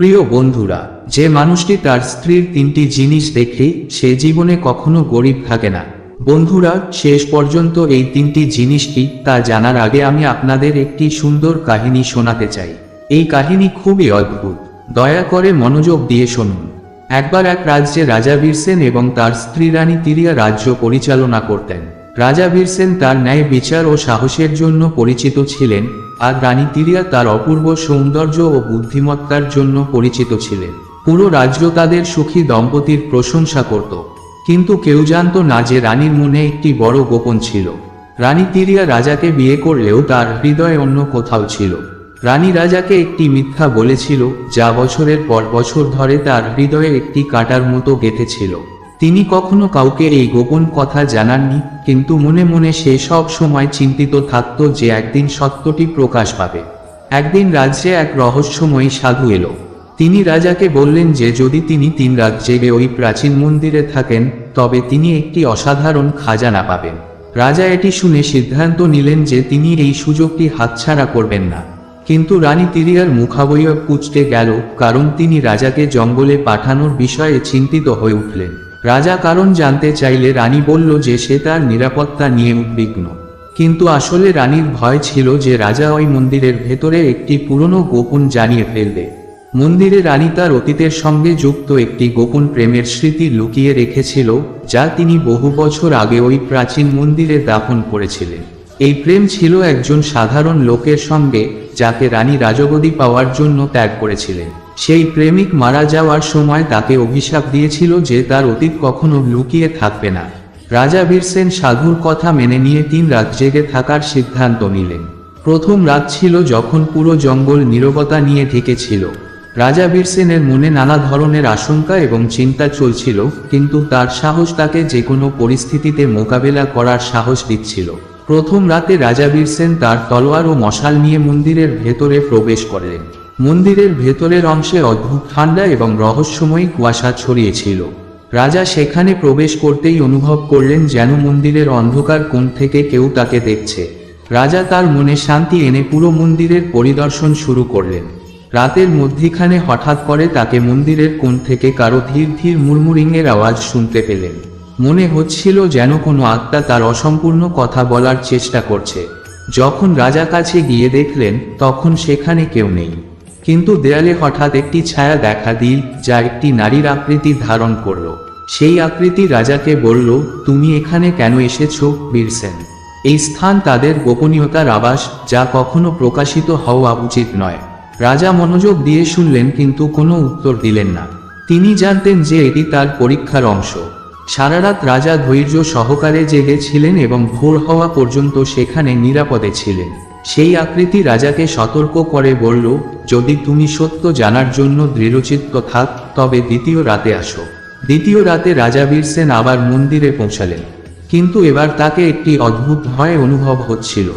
প্রিয় বন্ধুরা, যে মানুষটি তার স্ত্রীর তিনটি জিনিস দেখে সে জীবনে কখনো গরিব থাকে না। বন্ধুরা, শেষ পর্যন্ত এই তিনটি জিনিসটি তা জানার আগে আমি আপনাদের একটি সুন্দর কাহিনী শোনাতে চাই। এই কাহিনী খুবই অদ্ভুত। দয়া করে মনোযোগ দিয়ে শুনুন। একবার এক রাজ্যে রাজা বীরসেন এবং তার স্ত্রী রানী তিরিয়া রাজ্য পরিচালনা করতেন। রাজা বীরসেন তার ন্যায় বিচার ও সাহসের জন্য পরিচিত ছিলেন, আর রানী তিরিয়া তার অপূর্ব সৌন্দর্য ও বুদ্ধিমত্তার জন্য পরিচিত ছিলেন। পুরো রাজ্য তাদের সুখী দম্পতির প্রশংসা করত। কিন্তু কেউ জানত না যে রানীর মনে একটি বড় গোপন ছিল। রানী তিরিয়া রাজাকে বিয়ে করলেও তার হৃদয় অন্য কোথাও ছিল। রানী রাজাকে একটি মিথ্যা বলেছিল, যা বছরের পর বছর ধরে তার হৃদয়ে একটি কাটার মতো গেঁথেছিল। তিনি কখনো কাউকে এই গোপন কথা জানাননি, কিন্তু মনে মনে সে সব সময় চিন্তিত থাকত যে একদিন সত্যটি প্রকাশ পাবে। একদিন রাজ্যে এক রহস্যময়ী সাধু এলো। তিনি রাজাকে বললেন যে যদি তিনি তিন রাত জেগে ওই প্রাচীন মন্দিরে থাকেন, তবে তিনি একটি অসাধারণ খাজানা পাবেন। রাজা এটি শুনে সিদ্ধান্ত নিলেন যে তিনি এই সুযোগটি হাতছাড়া করবেন না। কিন্তু রানী তিরিয়ার মুখাবয়ব কুচটে গেল, কারণ তিনি রাজাকে জঙ্গলে পাঠানোর বিষয়ে চিন্তিত হয়ে উঠলেন। রাজা কারণ জানতে চাইলে রানী বলল যে সে তার নিরাপত্তা নিয়ে উদ্বিগ্ন। কিন্তু আসলে রানীর ভয় ছিল যে রাজা ওই মন্দিরের ভেতরে একটি পুরনো গোপন জানিয়ে ফেলবে। মন্দিরে রানী তার অতীতের সঙ্গে যুক্ত একটি গোপন প্রেমের স্মৃতি লুকিয়ে রেখেছিল, যা তিনি বহু বছর আগে ওই প্রাচীন মন্দিরে দাফন করেছিলেন। এই প্রেম ছিল একজন সাধারণ লোকের সঙ্গে, যাকে রানী রাজগদি পাওয়ার জন্য ত্যাগ করেছিলেন। সেই প্রেমিক মারা যাওয়ার সময় তাকে অভিশাপ দিয়েছিল যে তার অতীত কখনো লুকিয়ে থাকবে না। রাজা বীরসেন সাধুর কথা মেনে নিয়ে তিন রাত জেগে থাকার সিদ্ধান্ত নিলেন। প্রথম রাত ছিল যখন পুরো জঙ্গল নীরবতা নিয়ে ঢেকেছিল। রাজা বীরসেনের মনে নানা ধরনের আশঙ্কা এবং চিন্তা চলছিল, কিন্তু তার সাহস তাকে যে কোনো পরিস্থিতিতে মোকাবেলা করার সাহস দিচ্ছিল। প্রথম রাতে রাজা বীরসেন তার তলোয়ার ও মশাল নিয়ে মন্দিরের ভেতরে প্রবেশ করলেন। মন্দিরের ভেতরের অংশে অদ্ভুত ঠান্ডা এবং রহস্যময়ী কুয়াশা ছড়িয়েছিল। রাজা সেখানে প্রবেশ করতেই অনুভব করলেন যেন মন্দিরের অন্ধকার কোণ থেকে কেউ তাকে দেখছে। রাজা তার মনে শান্তি এনে পুরো মন্দিরের পরিদর্শন শুরু করলেন। রাতের মধ্যিখানে হঠাৎ করে তাকে মন্দিরের কোণ থেকে কারও ধীর ধীর মুরমুরিংয়ের আওয়াজ শুনতে পেলেন। মনে হচ্ছিল যেন কোনো আত্মা তার অসম্পূর্ণ কথা বলার চেষ্টা করছে। যখন রাজা কাছে গিয়ে দেখলেন, তখন সেখানে কেউ নেই। কিন্তু দেয়ালে হঠাৎ একটি ছায়া দেখা দিল, যা একটি নারীর আকৃতি ধারণ করল। সেই আকৃতি রাজাকে বলল, তুমি এখানে কেন এসেছ, বীরসেন? এই স্থান তাদের গোপনীয়তার আবাস, যা কখনো প্রকাশিত হওয়া উচিত নয়। রাজা মনোযোগ দিয়ে শুনলেন, কিন্তু কোনো উত্তর দিলেন না। তিনি জানতেন যে এটি তার পরীক্ষার অংশ। সারারাত রাজা ধৈর্য সহকারে জেগেছিলেন এবং ভোর হওয়া পর্যন্ত সেখানে নিরাপদে ছিলেন। সেই আকৃতি রাজাকে সতর্ক করে বলল, যদি তুমি সত্য জানার জন্য দৃঢ়চিত্ত থাক, তবে দ্বিতীয় রাতে আসো। দ্বিতীয় রাতে রাজা বীরসেন আবার মন্দিরে পৌঁছালেন। কিন্তু এবার তাকে একটি অদ্ভুত ভয় অনুভব হচ্ছিল।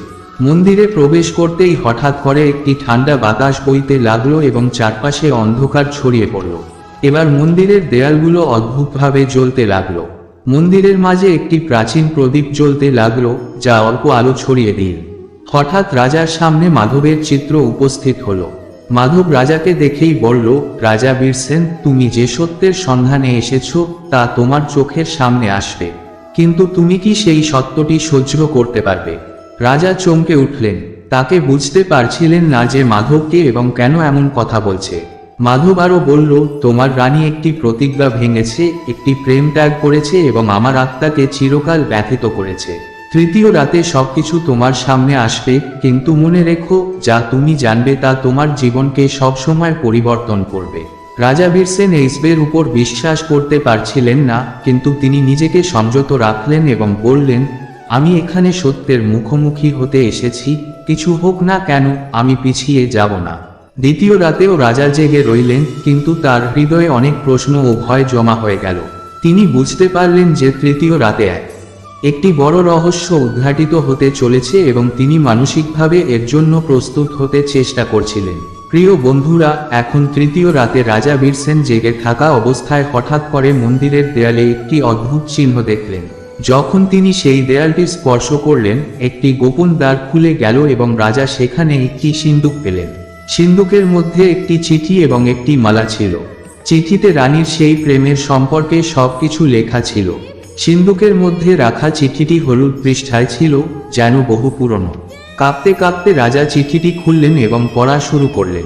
মন্দিরে প্রবেশ করতেই হঠাৎ করে একটি ঠান্ডা বাতাস বইতে লাগল এবং চারপাশে অন্ধকার ছড়িয়ে পড়ল। এবার মন্দিরের দেয়ালগুলো অদ্ভুতভাবে জ্বলতে লাগল। মন্দিরের মাঝে একটি প্রাচীন প্রদীপ জ্বলতে লাগল, যা অল্প আলো ছড়িয়ে দিল। হঠাৎ রাজার সামনে মাধবের চিত্র উপস্থিত হল। মাধব রাজাকে দেখেই বলল, রাজা বীরসেন, তুমি যে সত্যের সন্ধানে এসেছ, তা তোমার চোখের সামনে আসবে। কিন্তু তুমি কি সেই সত্যটি সহ্য করতে পারবে? রাজা চমকে উঠলেন। তাকে বুঝতে পারছিলেন না যে মাধবকে এবং কেন এমন কথা বলছে। মাধব আরও বলল, তোমার রানী একটি প্রতিজ্ঞা ভেঙেছে, একটি প্রেম ত্যাগ করেছে এবং আমার আত্মাকে চিরকাল ব্যথিত করেছে। তৃতীয় রাতে সবকিছু তোমার সামনে আসবে, কিন্তু মনে রেখো, যা তুমি জানবে তা তোমার জীবনকে সবসময় পরিবর্তন করবে। রাজা বীরসেন এইসবের উপর বিশ্বাস করতে পারছিলেন না, কিন্তু তিনি নিজেকে সংযত রাখলেন এবং বললেন, আমি এখানে সত্যের মুখোমুখি হতে এসেছি, কিছু হোক না কেন, আমি পিছিয়ে যাব না। দ্বিতীয় রাতেও রাজা জেগে রইলেন, কিন্তু তার হৃদয়ে অনেক প্রশ্ন ও ভয় জমা হয়ে গেল। তিনি বুঝতে পারলেন যে তৃতীয় রাতে এক একটি বড় রহস্য উদ্ঘাটিত হতে চলেছে এবং তিনি মানসিকভাবে এর জন্য প্রস্তুত হতে চেষ্টা করছিলেন। প্রিয় বন্ধুরা, এখন তৃতীয় রাতে রাজা বীরসেন জেগে থাকা অবস্থায় হঠাৎ করে মন্দিরের দেয়ালে একটি অদ্ভুত চিহ্ন দেখলেন। যখন তিনি সেই দেয়ালটি স্পর্শ করলেন, একটি গোপন দ্বার খুলে গেল এবং রাজা সেখানে একটি সিন্দুক পেলেন। সিন্দুকের মধ্যে একটি চিঠি এবং একটি মালা ছিল। চিঠিতে রানীর সেই প্রেমের সম্পর্কে সবকিছু লেখা ছিল। সিন্ধুকের মধ্যে রাখা চিঠিটি হলুদ পৃষ্ঠায় ছিল যেন বহু পুরনো। কাঁপতে কাঁপতে রাজা চিঠিটি খুললেন এবং পড়া শুরু করলেন।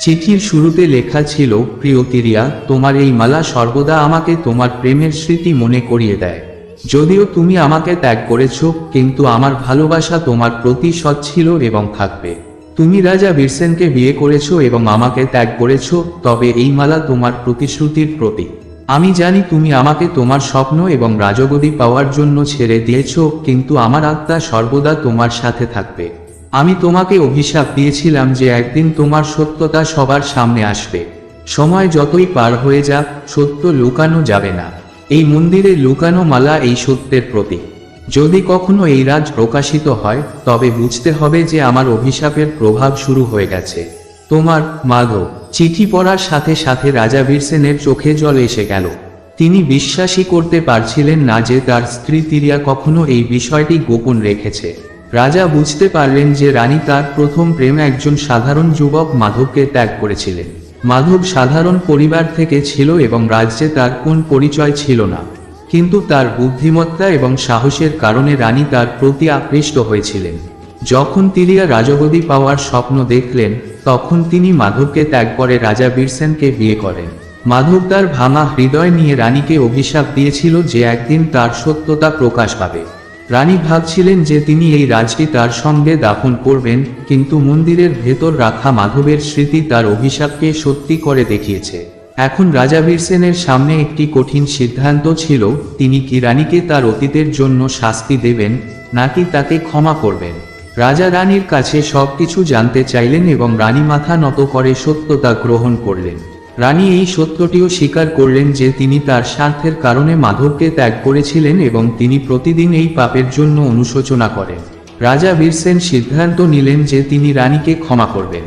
চিঠির শুরুতে লেখা ছিল, প্রিয় তিরিয়া, তোমার এই মালা সর্বদা আমাকে তোমার প্রেমের স্মৃতি মনে করিয়ে দেয়। যদিও তুমি আমাকে ত্যাগ করেছ, কিন্তু আমার ভালোবাসা তোমার প্রতি সৎ ছিল এবং থাকবে। তুমি রাজা বীরসেনকে বিয়ে করেছ এবং আমাকে ত্যাগ করেছ, তবে এই মালা তোমার প্রতিশ্রুতির প্রতীক। আমি জানি তুমি আমাকে তোমার স্বপ্ন এবং রাজগদি পাওয়ার জন্য ছেড়ে দিয়েছ, কিন্তু আমার আত্মা সর্বদা তোমার সাথে থাকবে। আমি তোমাকে অভিশাপ দিয়েছিলাম যে একদিন তোমার সত্যতা সবার সামনে আসবে। সময় যতই পার হয়ে যাক, সত্য লুকানো যাবে না। এই মন্দিরে লুকানো মালা এই সত্যের প্রতীক। যদি কখনো এই রাজ প্রকাশিত হয়, তবে বুঝতে হবে যে আমার অভিশাপের প্রভাব শুরু হয়ে গেছে। তোমার মাধব। চিঠি পড়ার সাথে সাথে রাজা বীরসেনের চোখে জল এসে গেল। তিনি বিশ্বাসই করতে পারছিলেন না যে তার স্ত্রী তিরিয়া কখনো এই বিষয়টি গোপন রেখেছে। রাজা বুঝতে পারলেন যে রানী তার প্রথম প্রেম একজন সাধারণ যুবক মাধবকে ত্যাগ করেছিলেন। মাধব সাধারণ পরিবার থেকে ছিল এবং রাজ্যে তার কোন পরিচয় ছিল না। কিন্তু তার বুদ্ধিমত্তা এবং সাহসের কারণে রানী তার প্রতি আকৃষ্ট হয়েছিলেন। যখন তিলিয়া রাজগদি পাওয়ার স্বপ্ন দেখলেন, তখন তিনি মাধবকে ত্যাগ করে রাজা বীরসেনকে বিয়ে করেন। মাধব তার ভাঙা হৃদয় নিয়ে রানীকে অভিশাপ দিয়েছিল যে একদিন তার সত্যতা প্রকাশ পাবে। রানী ভাবছিলেন যে তিনি এই রাজটি তার সঙ্গে দাফন করবেন, কিন্তু মন্দিরের ভেতর রাখা মাধবের স্মৃতি তার অভিশাপকে সত্যি করে দেখিয়েছে। এখন রাজা বীরসেনের সামনে একটি কঠিন সিদ্ধান্ত ছিল, তিনি কি রানীকে তার অতীতের জন্য শাস্তি দেবেন, নাকি তাকে ক্ষমা করবেন। রাজা রানীর কাছে সব কিছু জানতে চাইলেন এবং রানী মাথা নত করে সত্যতা গ্রহণ করলেন। রানী এই সত্যটিও স্বীকার করলেন যে তিনি তার স্বার্থের কারণে মাধবকে ত্যাগ করেছিলেন এবং তিনি প্রতিদিন এই পাপের জন্য অনুশোচনা করেন। রাজা বীরসেন সিদ্ধান্ত নিলেন যে তিনি রানীকে ক্ষমা করবেন।